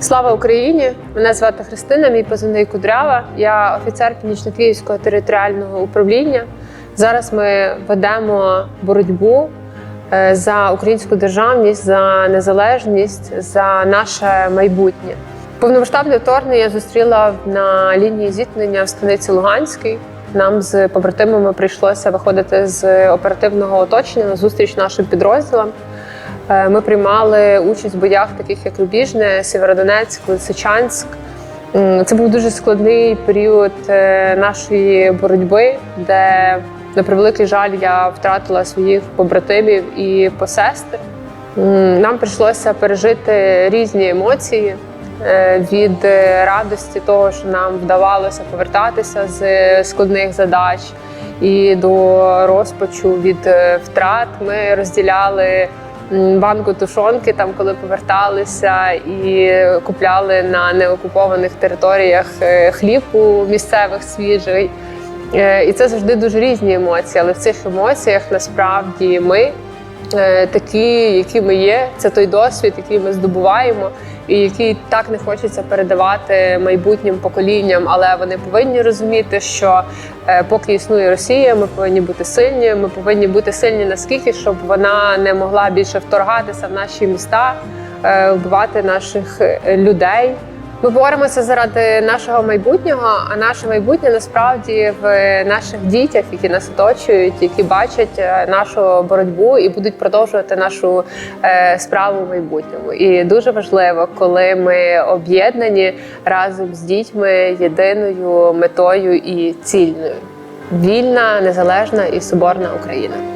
Слава Україні! Мене звати Христина, мій позивний Кудрява. Я офіцер Північно-Київського територіального управління. Зараз ми ведемо боротьбу е, за українську державність, за незалежність, за наше майбутнє. Повномасштабне вторгнення я зустріла на лінії зіткнення в станиці Луганській. Нам з побратимами прийшлося виходити з оперативного оточення на зустріч нашим підрозділам. Е, Ми приймали участь в боях, таких як Рубіжне, Сєвєродонецьк, Лисичанськ. Це був дуже складний період е, нашої боротьби, де, на превеликий жаль, я втратила своїх побратимів і посестер. Нам прийшлося пережити різні емоції е, від радості того, що нам вдавалося повертатися з складних задач, і до розпачу від втрат. Ми розділяли банку тушонки, там коли поверталися, і купляли на неокупованих територіях е, хліб у місцевих свіжий. Е, І це завжди дуже різні емоції, але в цих емоціях насправді ми такі, які ми є. Це той досвід, який ми здобуваємо, і який так не хочеться передавати майбутнім поколінням. Але вони повинні розуміти, що е, поки існує Росія, ми повинні бути сильні. Ми повинні бути сильні наскільки, щоб вона не могла більше вторгатися в наші міста, е, вбивати наших е, людей. Ми боремося заради нашого майбутнього, а наше майбутнє насправді в наших дітях, які нас оточують, які бачать е, нашу боротьбу і будуть продовжувати нашу е, справу в майбутньому. І дуже важливо, коли ми об'єднані разом з дітьми єдиною метою і цільною вільна, незалежна і соборна Україна.